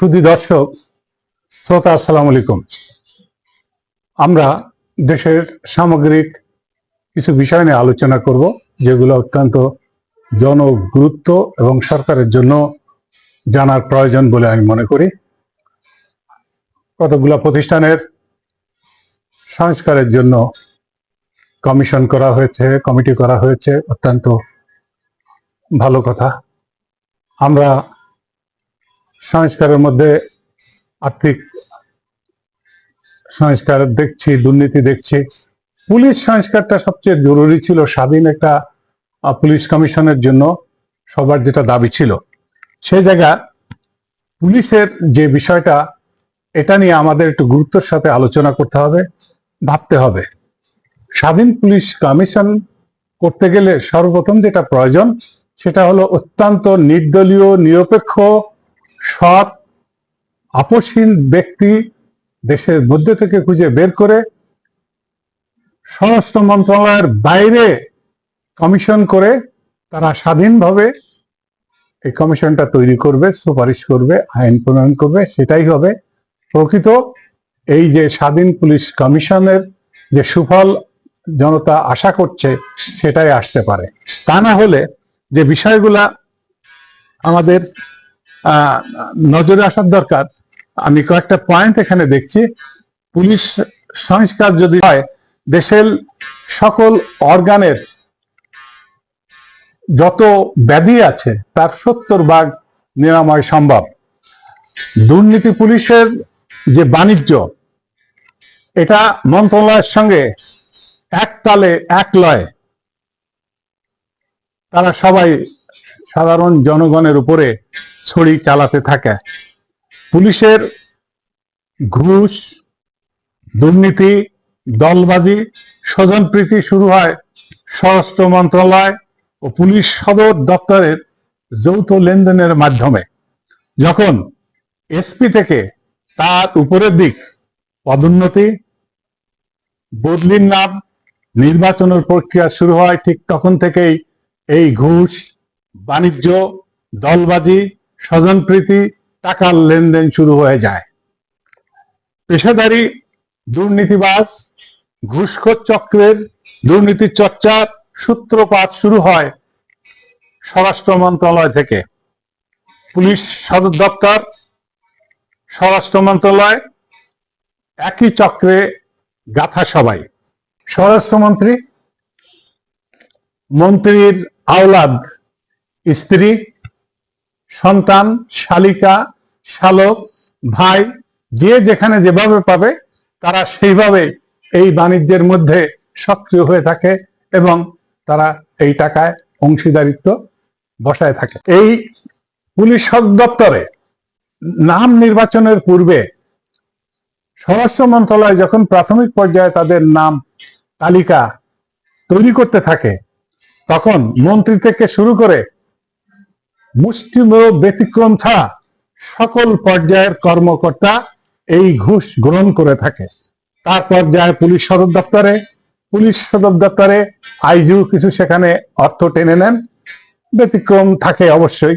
সুধী দর্শক, শ্রোতা আসসালাম আলাইকুম আমরা দেশের সামগ্রিক কিছু বিষয় নিয়ে আলোচনা করব, যেগুলো অত্যন্ত জনগুরুত্ব এবং সরকারের জন্য জানার প্রয়োজন বলে আমি মনে করি। কতগুলো প্রতিষ্ঠানের সংস্কারের জন্য কমিশন করা হয়েছে, কমিটি করা হয়েছে, অত্যন্ত ভালো কথা। আমরা সংস্কারের মধ্যে আর্থিক সংস্কার দেখছি, দুর্নীতি দেখছি। পুলিশ সংস্কারটা সবচেয়ে জরুরি ছিল স্বাধীন একটা পুলিশ কমিশনের জন্য সবার যেটা দাবি ছিল। সেই জায়গা পুলিশের যে বিষয়টা, এটা নিয়ে আমাদের একটু গুরুত্বের সাথে আলোচনা করতে হবে, ভাবতে হবে। স্বাধীন পুলিশ কমিশন করতে গেলে সর্বপ্রথম যেটা প্রয়োজন, সেটা হলো অত্যন্ত নির্দলীয়, নিরপেক্ষ সৎ আপসহীন ব্যক্তি দেশের মধ্যে থেকে খুঁজে বের করে স্বরাষ্ট্র মন্ত্রণালয়ের বাইরে কমিশন করে তারা স্বাধীনভাবে এই কমিশনটা তৈরি করবে, সুপারিশ করবে, আইন প্রণয়ন করবে, সেটাই হবে। প্রকৃত এই যে স্বাধীন পুলিশ কমিশনের যে সুফল জনতা আশা করছে, সেটাই আসতে পারে। তা না হলে যে বিষয়গুলা আমাদের নজরে আসার দরকার। আমি কয়েকটা পয়েন্ট এখানে দেখছি। পুলিশ সংস্কার যদি হয়, দেশের সকল অর্গানের যত ব্যাধি আছে, তার সত্তর ভাগ নিরাময় সম্ভব। দুর্নীতি পুলিশের যে বাণিজ্য, এটা মন্ত্রণালয়ের সঙ্গে এক তালে এক লয়। তারা সবাই সাধারণ জনগণের উপরে ছড়ি চালাতে থাকে। পুলিশের ঘুষ, দুর্নীতি, দলবাজি, স্বজনপ্রীতি শুরু হয় স্বরাষ্ট্র মন্ত্রণালয় ও পুলিশ সদর দপ্তরের যৌথ লেনদেনের মাধ্যমে। যখন এসপি থেকে তার উপরের দিক পদোন্নতি, বদলির নাম নির্বাচনের প্রক্রিয়া শুরু হয়, ঠিক তখন থেকেই এই ঘুষ বাণিজ্য, দলবাজি, স্বজনপ্রীতি, টাকার লেনদেন শুরু হয়ে যায়। পেশাদারি দুর্নীতিবাজ, ঘুষখোর চক্রের দুর্নীতি চর্চার সূত্রপাত শুরু হয় স্বরাষ্ট্র মন্ত্রণালয় থেকে। পুলিশ সদর দপ্তর, স্বরাষ্ট্র মন্ত্রণালয়, একই চক্রে গাথা সবাই। স্বরাষ্ট্রমন্ত্রী, মন্ত্রীর আওলাদ স্ত্রী, সন্তান, শালিকা, শালক, ভাই, যে যেখানে যেভাবে পাবে, তারা সেইভাবে এই বাণিজ্যের মধ্যে সক্রিয় হয়ে থাকে এবং তারা এই টাকায় অংশীদারিত্ব বসায় থাকে। এই পুলিশ দপ্তরে নাম নির্বাচনের পূর্বে স্বরাষ্ট্র মন্ত্রণালয় যখন প্রাথমিক পর্যায়ে তাদের নাম তালিকা তৈরি করতে থাকে, তখন মন্ত্রী থেকে শুরু করে মুষ্টিমেয় ব্যতিক্রম ছাড়া সকল পর্যায়ের কর্মকর্তা এই ঘুষ গ্রহণ করে থাকে। তার পর্যায়ে পুলিশ সদর দপ্তরে, পুলিশ সদর দপ্তরে আইজিও কিছু সেখানে অর্থ টেনে নেন। ব্যতিক্রম থাকে অবশ্যই,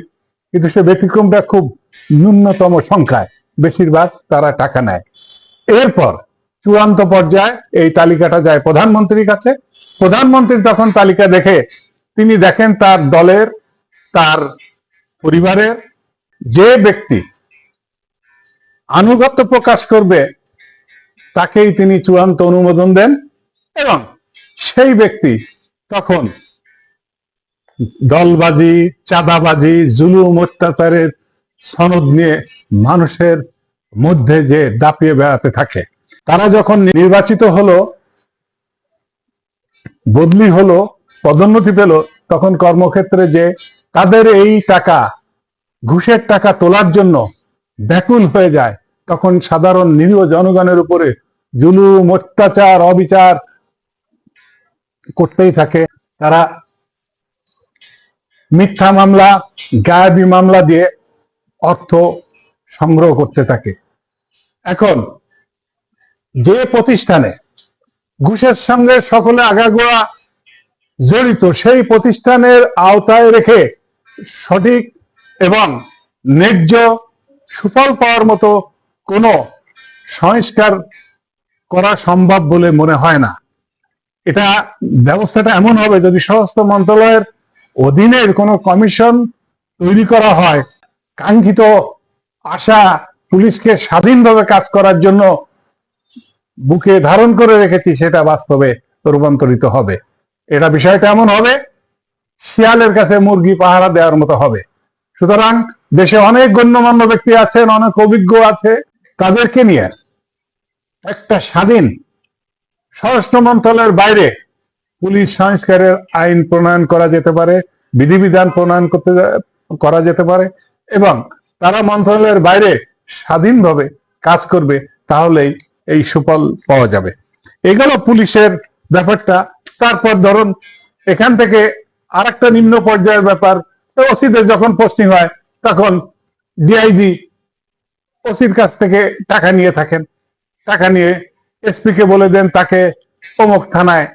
কিন্তু সে ব্যতিক্রমটা খুব ন্যূনতম সংখ্যায়। বেশিরভাগ তারা টাকা নেয়। এরপর চূড়ান্ত পর্যায়ে এই তালিকাটা যায় প্রধানমন্ত্রীর কাছে। প্রধানমন্ত্রী তখন তালিকা দেখে তিনি দেখেন তার দলের, তার পরিবারের যে ব্যক্তি আনুগত্য প্রকাশ করবে, তাকেই তিনি চূড়ান্ত অনুমোদন দেন এবং সেই ব্যক্তি তখন দলবাজি, চাঁদাবাজি, জুলুম, অত্যাচারের সনদ নিয়ে মানুষের মধ্যে যে দাপিয়ে বেড়াতে থাকে, তারা যখন নির্বাচিত হলো, বদলি হলো, পদোন্নতি পেল, তখন কর্মক্ষেত্রে যে তাদের এই টাকা, ঘুষের টাকা তোলার জন্য ব্যাকুল হয়ে যায়। তখন সাধারণ নিরীহ জনগণের উপরে জুলুম, অত্যাচার, অবিচার করতেই থাকে। তারা মিথ্যা মামলা, গায়াবী মামলা দিয়ে অর্থ সংগ্রহ করতে থাকে। এখন যে প্রতিষ্ঠানে ঘুষের সঙ্গে সকলে আগাগোড়া জড়িত, সেই প্রতিষ্ঠানের আওতায় রেখে সঠিক এবং ন্যায্য সুফল পাওয়ার মতো কোনো সংস্কার করা সম্ভব বলে মনে হয় না। এটা ব্যবস্থাটা এমন হবে যদি স্বরাষ্ট্র মন্ত্রণালয়ের অধীনের কোনো কমিশন তৈরি করা হয়। কাঙ্ক্ষিত আশা পুলিশকে স্বাধীনভাবে কাজ করার জন্য বুকে ধারণ করে রেখেছি, সেটা বাস্তবে রূপান্তরিত হবে। এটা বিষয়টা এমন হবে শিয়ালের কাছে মুরগি পাহারা দেওয়ার মতো হবে। সুতরাং দেশে অনেক গণ্যমান্য ব্যক্তি আছেন, অনেক অভিজ্ঞ আছে, তাদেরকে নিয়ে একটা স্বাধীন স্বরাষ্ট্র মন্ত্রণালয়ের বাইরে পুলিশ সংস্কারের আইন প্রণয়ন করা যেতে পারে, বিধিবিধান প্রণয়ন করতে করা যেতে পারে এবং তারা মন্ত্রণালয়ের বাইরে স্বাধীনভাবে কাজ করবে, তাহলেই এই সুফল পাওয়া যাবে। এগুলো পুলিশের ব্যাপারটা। তারপর ধরুন, এখান থেকে আর একটা নিম্ন পর্যায়ের ব্যাপার ওসিদের যখন পোস্টিং হয়, তখন ডিআইজি ওসির কাছ থেকে টাকা নিয়ে থাকেন। টাকা নিয়ে এসপি কে বলে দেন, তাকে অমুক থানায়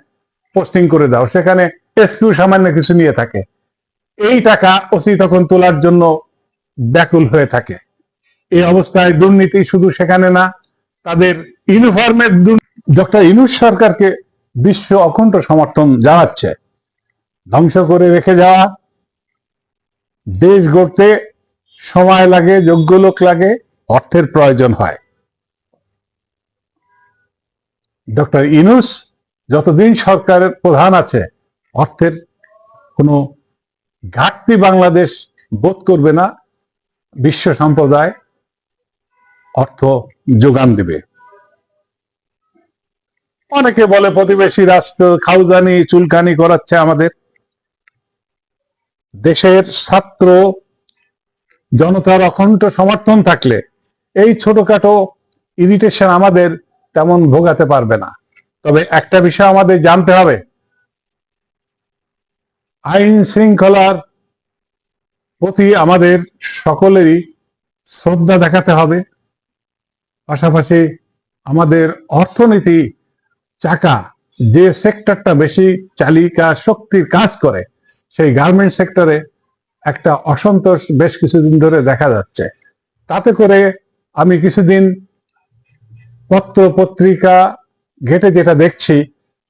পোস্টিং করে দাও। সেখানে এসপিও সামান্য কিছু নিয়ে থাকে। এই টাকা ওসি তখন তোলার জন্য ব্যাকুল হয়ে থাকে। এই অবস্থায় দুর্নীতি শুধু সেখানে না, তাদের ইউনিফর্মের ডক্টর ইনুস সরকারকে বিশ্ব অখণ্ড সমর্থন জানাচ্ছে। ধ্বংস করে রেখে যাওয়া। দেশ গড়তে সময় লাগে, যোগ্য লোক লাগে, অর্থের প্রয়োজন হয়। ডক্টর ইনুস যতদিন সরকারের প্রধান আছে, অর্থের কোনো ঘাটতি বাংলাদেশ বোধ করবে না, বিশ্ব সম্প্রদায় অর্থ যোগান দিবে। অনেকে বলে প্রতিবেশী রাষ্ট্র খাউজানি, চুলকানি করাচ্ছে আমাদের। দেশের ছাত্র জনতার অখণ্ড সমর্থন থাকলে এই ছোটখাটো ইরিটেশন আমাদের তেমন ভোগাতে পারবে না। তবে একটা বিষয় আমাদের জানতে হবে। আইন শৃঙ্খলার প্রতি আমাদের সকলেরই শ্রদ্ধা দেখাতে হবে। পাশাপাশি আমাদের অর্থনীতি চাকা যে সেক্টরটা বেশি চালিকা শক্তির কাজ করে সেই গার্মেন্ট সেক্টরে একটা অসন্তোষ বেশ কিছুদিন ধরে দেখা যাচ্ছে। তাতে করে আমি কিছুদিন পত্র পত্রিকা ঘেটে যেটা দেখছি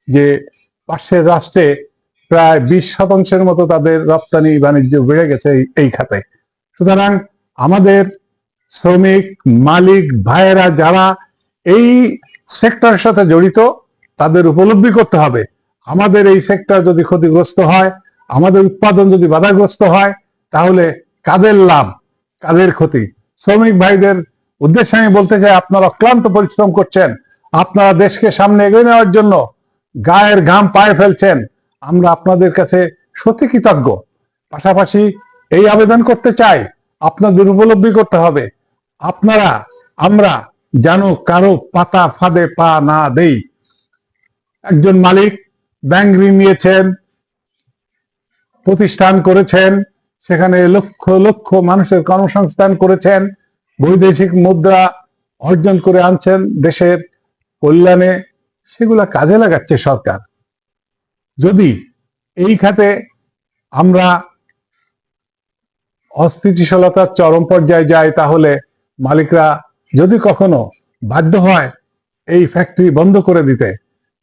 যে পাশের রাষ্ট্রে প্রায় বিশ শতাংশের মতো তাদের রপ্তানি বাণিজ্য বেড়ে গেছে এই- খাতে। সুতরাং আমাদের শ্রমিক, মালিক, ভাইয়েরা যারা এই সেক্টরের সাথে জড়িত, তাদের উপলব্ধি করতে হবে। আমাদের এই সেক্টর যদি ক্ষতিগ্রস্ত হয় আমাদের উৎপাদন যদি বাধাগ্রস্ত হয়, তাহলে কাদের লাভ, কাদের ক্ষতি? শ্রমিক ভাইদের উদ্দেশ্যে আমি বলতে চাই, আপনারা অক্লান্ত পরিশ্রম করছেন, আপনারা দেশকে সামনে এগিয়ে নেওয়ার জন্য গায়ের ঘাম পায়ে ফেলছেন, আমরা আপনাদের কাছে সত্যি কৃতজ্ঞ। পাশাপাশি এই আবেদন করতে চাই, আপনাদের উপলব্ধি করতে হবে, আপনারা, আমরা যেন কারও পাতা ফাঁদে পা না দেই। একজন মালিক ব্যাংক ঋণ নিয়েছেন প্রতিষ্ঠান করেছেন, সেখানে লক্ষ লক্ষ মানুষের কর্মসংস্থান করেছেন, বৈদেশিক মুদ্রা অর্জন করে আনছেন দেশের কল্যাণে, সেগুলা কাজে লাগাচ্ছে সরকার। যদি এই খাতে আমরা অস্থিতিশীলতার চরম পর্যায়ে যাই, তাহলে মালিকরা যদি কখনো বাধ্য হয় এই ফ্যাক্টরি বন্ধ করে দিতে,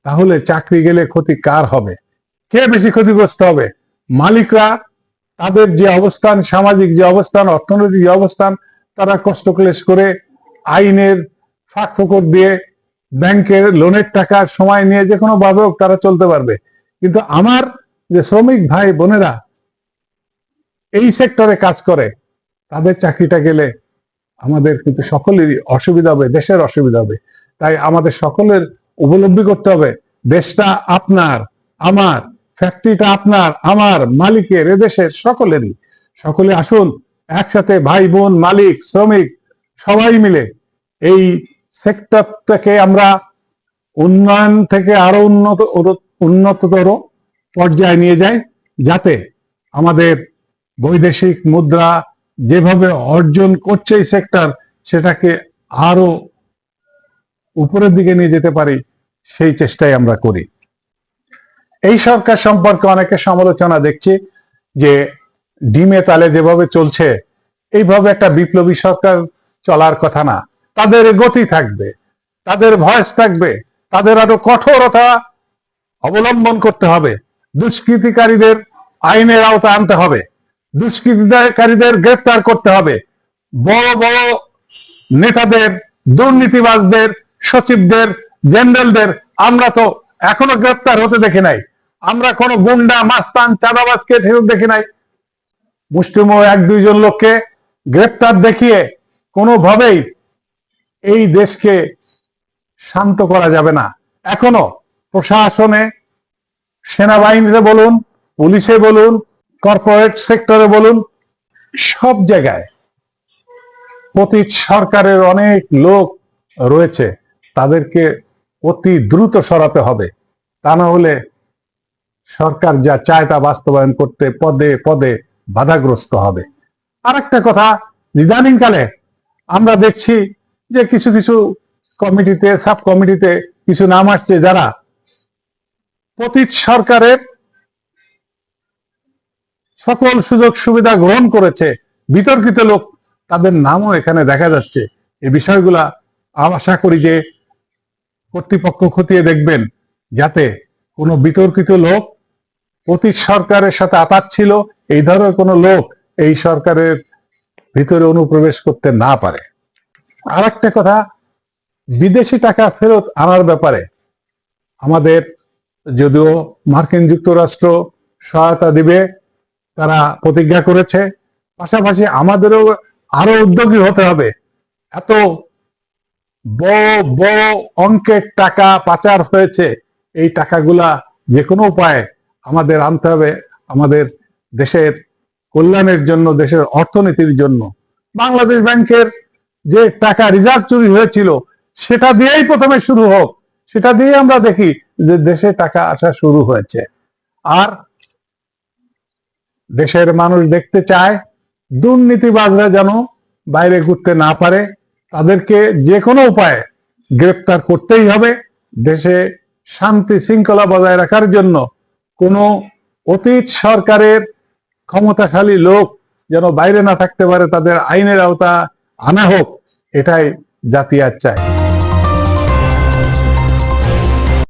তাহলে চাকরি গেলে ক্ষতি কার হবে? কে বেশি ক্ষতিগ্রস্ত হবে? মালিকরা তাদের যে অবস্থান, সামাজিক যে অবস্থান, অর্থনৈতিক যে অবস্থান, তারা কষ্ট ক্লেশ করে আইনের ফাঁক ফোকর দিয়ে ব্যাংকের লোনের টাকা সময় নিয়ে যে কোনো ভাবে তারা চলতে পারবে। কিন্তু আমার যে শ্রমিক ভাই বোনেরা এই সেক্টরে কাজ করে, তাদের চাকরিটা গেলে আমাদের কিন্তু সকলেরই অসুবিধা হবে, দেশের অসুবিধা হবে। তাই আমাদের সকলের উপলব্ধি করতে হবে, দেশটা আপনার, আমার। ফ্যাক্টরিটা আপনার, আমার, মালিকের, এদেশের সকলেরই। সকলে আসুন, একসাথে ভাই, বোন, মালিক, শ্রমিক, সবাই মিলে এই সেক্টরটাকে আমরা উন্নয়ন থেকে আরও উন্নত, উন্নততর পর্যায়ে নিয়ে যাই, যাতে আমাদের বৈদেশিক মুদ্রা যেভাবে অর্জন করছে এই সেক্টর সেটাকে আরও উপরের দিকে নিয়ে যেতে পারি, সেই চেষ্টাই আমরা করি। এই সরকার সম্পর্কে অনেকে সমালোচনা দেখছি যে ডিমে তালে যেভাবে চলছে, এইভাবে একটা বিপ্লবী সরকার চলার কথা না। তাদের গতি থাকবে, তাদের ভয়েস থাকবে, তাদের আরও কঠোরতা অবলম্বন করতে হবে। দুষ্কৃতিকারীদের আইনের আওতা আনতে হবে, দুষ্কৃতিকারীদের গ্রেফতার করতে হবে। বড় বড় নেতাদের, দুর্নীতিবাজদের, সচিবদের, জেনারেলদের আমরা তো এখনও গ্রেফতার হতে দেখি নাই। আমরা কোনো গুন্ডা, মাস্তান চাঁদাবাজকে ফেরত দেখি নাই। মুষ্টিম এক দুইজন লোককে গ্রেপ্তার দেখিয়ে কোনোভাবেই এই দেশকে শান্ত করা যাবে না। এখনও প্রশাসনে, সেনাবাহিনীতে বলুন, পুলিশে বলুন, কর্পোরেট সেক্টরে বলুন, সব জায়গায় প্রতি সরকারের অনেক লোক রয়েছে, তাদেরকে অতি দ্রুত সরাতে হবে। তা না হলে সরকার যা চায় তা বাস্তবায়ন করতে পদে পদে বাধাগ্রস্ত হবে। আর একটা কথা ইদানিং কালে আমরা দেখছি যে কিছু কিছু কমিটিতে সাব কমিটিতে কিছু নাম আসছে যারা পতিত সরকারের সকল সুযোগ সুবিধা গ্রহণ করেছে, বিতর্কিত লোক, তাদের নামও এখানে দেখা যাচ্ছে। এই বিষয়গুলা আশা করি যে কর্তৃপক্ষ খতিয়ে দেখবেন, যাতে কোনো বিতর্কিত লোক অতীত সরকারের সাথে আতাত ছিল, এই ধরনের কোনো লোক এই সরকারের ভিতরে অনুপ্রবেশ করতে না পারে। আর একটা কথা, বিদেশি টাকা ফেরত আনার ব্যাপারে আমাদের যদিও মার্কিন যুক্তরাষ্ট্র সহায়তা দিবে, তারা প্রতিজ্ঞা করেছে। পাশাপাশি আমাদেরও আরও উদ্যোগী হতে হবে। এত বড় বড় অঙ্কের টাকা পাচার হয়েছে, এই টাকাগুলা যে কোনো উপায়ে আমাদের আনতে হবে আমাদের দেশের কল্যাণের জন্য, দেশের অর্থনীতির জন্য। বাংলাদেশ ব্যাংকের যে টাকা রিজার্ভ চুরি হয়েছিল, সেটা দিয়েই প্রথমে শুরু হোক। সেটা দিয়ে আমরা দেখি যে দেশে টাকা আসা শুরু হয়েছে। আর দেশের মানুষ দেখতে চায়, দুর্নীতিবাজরা যেন বাইরে ঘুরতে না পারে। তাদেরকে যে কোনো উপায়ে গ্রেপ্তার করতেই হবে। দেশে শান্তি শৃঙ্খলা বজায় রাখার জন্য কোনো অতীত সরকারের ক্ষমতাশালী লোক যেন বাইরে না থাকতে পারে, তাদের আইনের আওতা আনা হোক, এটাই জাতি চায়